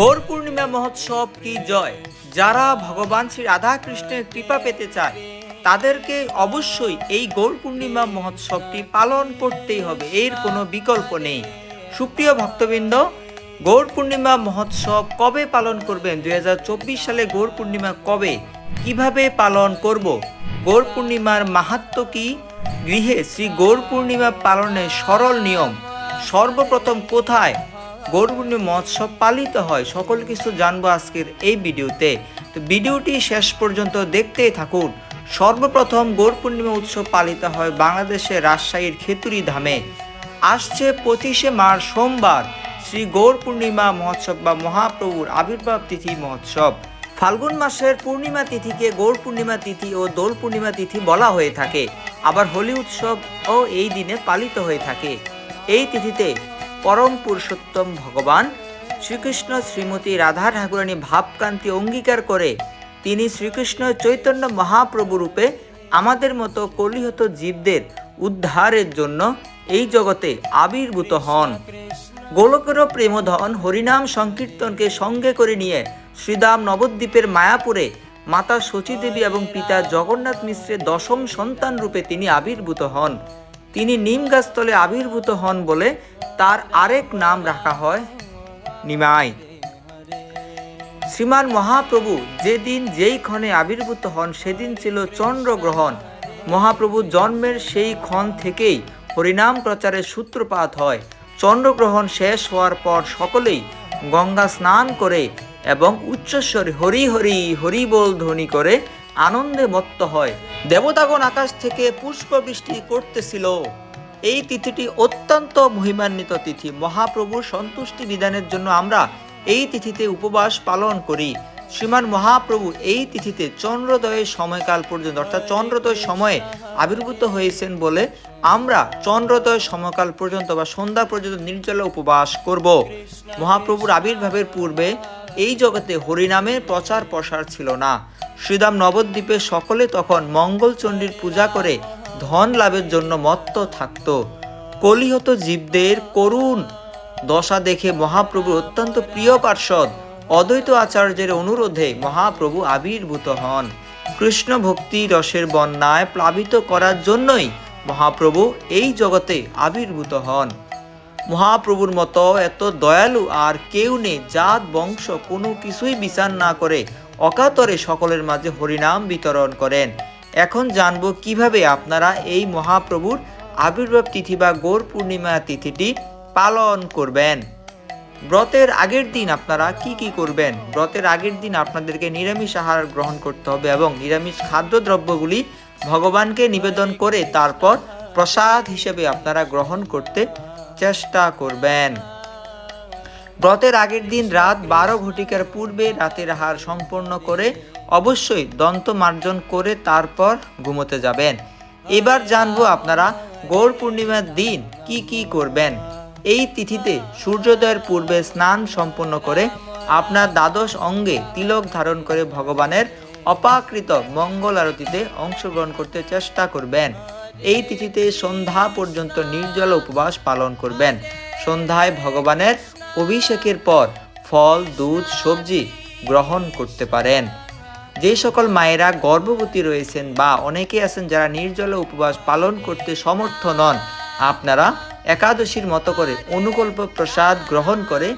গৌর পূর্ণিমা মহোৎসব কি জয়? যারা ভগবান শ্রী রাধা কৃষ্ণের কৃপা পেতে চায়, তাদেরকে অবশ্যই এই গৌর পূর্ণিমা মহোৎসবটি পালন করতেই হবে, এর কোনো বিকল্প নেই। সুপ্রিয় ভক্তবৃন্দ, গৌর পূর্ণিমা মহোৎসব কবে পালন করবেন? দুই হাজার চব্বিশ সালে গৌর পূর্ণিমা কবে? কীভাবে পালন করব? গৌর পূর্ণিমার মাহাত্ম কি? গৃহে শ্রী গৌর পূর্ণিমা পালনের সরল নিয়ম সর্বপ্রথম কোথায়? গৌরপূর্ণিমা মহোৎসব পালিত হয়। সকল কিছু জানব আজকের এই ভিডিওতে। তো ভিডিওটি শেষ পর্যন্ত দেখতেই থাকুন। সর্বপ্রথম গৌর পূর্ণিমা উৎসব পালিত হয় বাংলাদেশের রাজশাহীর খেতুরি ধামে। আসছে পঁচিশে মার্চ সোমবার শ্রী গৌর পূর্ণিমা মহোৎসব বা মহাপ্রভুর আবির্ভাব তিথি মহোৎসব। ফাল্গুন মাসের পূর্ণিমা তিথিকে গৌর পূর্ণিমা তিথি ও দোল পূর্ণিমা তিথি বলা হয়ে থাকে। আবার হোলি উৎসব ও এই দিনে পালিত হয়ে থাকে। এই তিথিতে পরম পুরুষোত্তম ভগবান শ্রীকৃষ্ণ শ্রীমতী রাধা ঠাকুরানী ভাবকান্তি অঙ্গীকার করে তিনি শ্রীকৃষ্ণ চৈতন্য মহাপ্রভু রূপে আমাদের মতো কলিহত জীবদের উদ্ধারের জন্য এই জগতে আবির্ভূত হন। গোলকের প্রেমধন হরিনাম সংকীর্তনকে সঙ্গে করে নিয়ে শ্রীদাম নবদ্বীপের মায়াপুরে মাতা শচীদেবী এবং পিতা জগন্নাথ মিশ্রের দশম সন্তান রূপে তিনি আবির্ভূত হন। তিনি নিম গাছতলে আবির্ভূত হন বলে তার আরেক নাম রাখা হয় নিমাই। শ্রীমান মহাপ্রভু যেদিন যেই ক্ষণে আবির্ভূত হন, সেদিন ছিল চন্দ্রগ্রহণ। মহাপ্রভু জন্মের সেই ক্ষণ থেকেই হরিনাম প্রচারের সূত্রপাত হয়। চন্দ্রগ্রহণ শেষ হওয়ার পর সকলেই গঙ্গা স্নান করে এবং উচ্চস্বরে হরি হরি হরি বল ধ্বনি করে আনন্দে মত্ত হয়। দেবতাগণ আকাশ থেকে পুষ্প বৃষ্টি করতেছিল এই তিথিটি অত্যন্ত মহিমান্বিত তিথি। মহাপ্রভুর সন্তুষ্টি বিধানের জন্য আমরা এই তিথিতে উপবাস পালন করি। শ্রীমান মহাপ্রভু এই তিথিতে চন্দ্রোদয়ের সময়কাল পর্যন্ত, অর্থাৎ চন্দ্রোদয় সময়ে আবির্ভূত হয়েছেন বলে আমরা চন্দ্রোদয় সময়কাল পর্যন্ত বা সন্ধ্যা পর্যন্ত নির্জলে উপবাস করব। মহাপ্রভুর আবির্ভাবের পূর্বে এই জগতে হরিনামের প্রচার প্রসার ছিল না। শ্রীদাম নবদ্বীপে সকলে তখন মঙ্গলচণ্ডীর পূজা করে ধন লাভের জন্য মত্ত থাকত। কলিহত জীবদের করুণ দশা দেখে মহাপ্রভুর অত্যন্ত প্রিয় পার্ষদ অদ্বৈত আচার্যের অনুরোধে মহাপ্রভু আবির্ভূত হন। কৃষ্ণ ভক্তি রসের বন্যায় প্লাবিত করার জন্যই মহাপ্রভু এই জগতে আবির্ভূত হন। মহাপ্রভুর মতো এত দয়ালু আর কেউ নেই জাত বংশ কোনো কিছুই বিচার না করে অকাতরে সকলের মাঝে হরিনাম বিতরণ করেন। এখন জানব কীভাবে আপনারা এই মহাপ্রভুর আবির্ভাব তিথি বা গৌর পূর্ণিমা তিথিটি পালন করবেন। ব্রতের আগের দিন আপনারা কি কি করবেন? ব্রতের আগের দিন আপনাদেরকে নিরামিষ আহার গ্রহণ করতে হবে এবং নিরামিষ খাদ্যদ্রব্যগুলি ভগবানকে নিবেদন করে তারপর প্রসাদ হিসেবে আপনারা গ্রহণ করতে চেষ্টা করবেন। ব্রতের আগের দিন রাত বারো ঘটিকার পূর্বে রাতের আহার সম্পন্ন করে অবশ্যই দন্ত মার্জন করে তারপর ঘুমোতে যাবেন। এবার জানব আপনারা গৌর পূর্ণিমার দিন কি কি করবেন। এই তিথিতে সূর্যোদয়ের পূর্বে স্নান সম্পন্ন করে আপনার দ্বাদশ অঙ্গে তিলক ধারণ করে ভগবানের অপাকৃত মঙ্গল আরতিতে অংশগ্রহণ করতে চেষ্টা করবেন। এই তিথিতে সন্ধ্যা পর্যন্ত নির্জল উপবাস পালন করবেন। সন্ধ্যায় ভগবানের অভিষেকের পর ফল, দুধ, সবজি গ্রহণ করতে পারেন। যে সকল মায়েরা গর্ভবতী রয়েছেন বা অনেকে আছেন যারা নির্জল উপবাস পালন করতে সমর্থ নন, আপনারা একাদশীর মতো করে অনুকল্প প্রসাদ গ্রহণ করে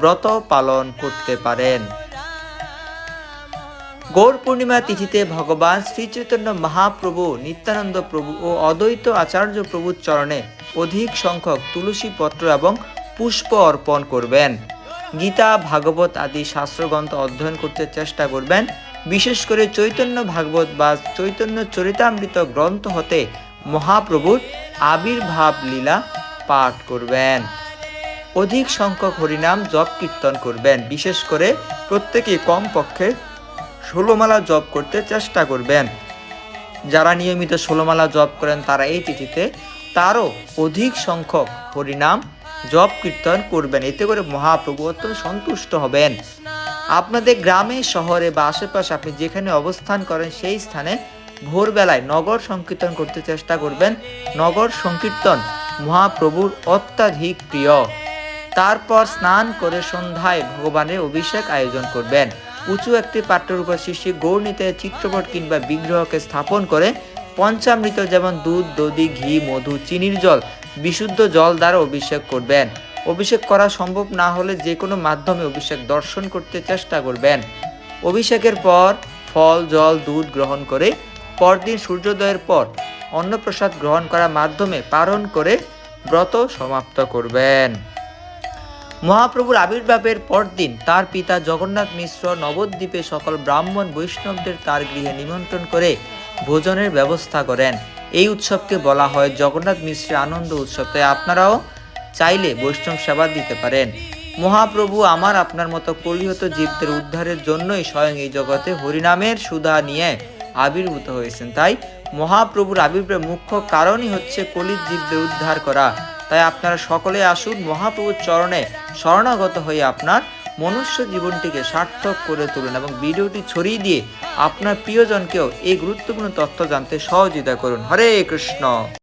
ব্রত পালন করতে পারেন। গৌর পূর্ণিমা তিথিতে ভগবান শ্রী চৈতন্য মহাপ্রভু, নিত্যানন্দ প্রভু ও অদ্বৈত আচার্য প্রভুর চরণে অধিক সংখ্যক তুলসী পত্র এবং পুষ্প অর্পণ করবেন। গীতা, ভাগবত আদি শাস্ত্রগ্রন্থ অধ্যয়ন করতে চেষ্টা করবেন। বিশেষ করে চৈতন্য ভাগবত বা চৈতন্য চরিতামৃত গ্রন্থ হতে মহাপ্রভুর আবির্ভাব লীলা পাঠ করবেন। অধিক সংখ্যক হরিনাম জপ কীর্তন করবেন। বিশেষ করে প্রত্যেকে কমপক্ষে ষোলোমালা জপ করতে চেষ্টা করবেন। যারা নিয়মিত ষোলোমালা জপ করেন তারা এই তিথিতে তারও অধিক সংখ্যক হরিনাম জপ কীর্তন করবেন। এতে করে মহাপ্রভু অত্যন্ত সন্তুষ্ট হবেন। আপনাদের গ্রামে, শহরে বা আশেপাশে আপনি যেখানে অবস্থান করেন, সেই স্থানে ভোরবেলায় নগর সংকীর্তন করতে চেষ্টা করবেন। নগর সংকীর্তন মহাপ্রভুর অত্যাধিক প্রিয়। তারপর স্নান করে সন্ধ্যায় ভগবানের অভিষেক আয়োজন করবেন। উঁচু একটি পাত্রের উপর শিশি গৌরনীতে চিত্রপট কিংবা বিগ্রহকে স্থাপন করে পঞ্চামৃত যেমন দুধ, দধি, ঘি, মধু, চিনির জল বিশুদ্ধ জল দ্বারা অভিষেক করবেন। অভিষেক করা সম্ভব না হলে যে কোনো মাধ্যমে অভিষেক দর্শন করতে চেষ্টা করবেন। অভিষেকের পর ফল, জল, দুধ গ্রহণ করে পরদিন সূর্যোদয়ের পর অন্নপ্রসাদ গ্রহণ করার মাধ্যমে পালন করে ব্রত সমাপ্ত করবেন। মহাপ্রভুর আবির্ভাবের পরদিন তার পিতা জগন্নাথ মিশ্র নবদ্বীপে সকল ব্রাহ্মণ বৈষ্ণবদের তার গৃহে নিমন্ত্রণ করে ভোজনের ব্যবস্থা করেন। এই উৎসবকে বলা হয় জগন্নাথ মিশ্রের আনন্দ উৎসব তাই আপনারাও চাইলে বৈষ্ণব সেবা দিতে পারেন। মহাপ্রভু আমার আপনার মতো কলিহত জীবদের উদ্ধারের জন্যই স্বয়ং এই জগতে হরিনামের সুধা নিয়ে আবির্ভূত হয়েছেন। তাই মহাপ্রভুর আবির্ভাবের মুখ্য কারণই হচ্ছে কলির জীবদের উদ্ধার করা। তাই আপনারা সকলে আসুন মহাপ্রভুর চরণে শরণাগত হয়ে আপনার মনুষ্য জীবনটিকে সার্থক করে তুলুন এবং ভিডিওটি ছড়িয়ে দিয়ে আপনার প্রিয়জনকেও এই গুরুত্বপূর্ণ তথ্য জানতে সহযোগিতা করুন। হরে কৃষ্ণ।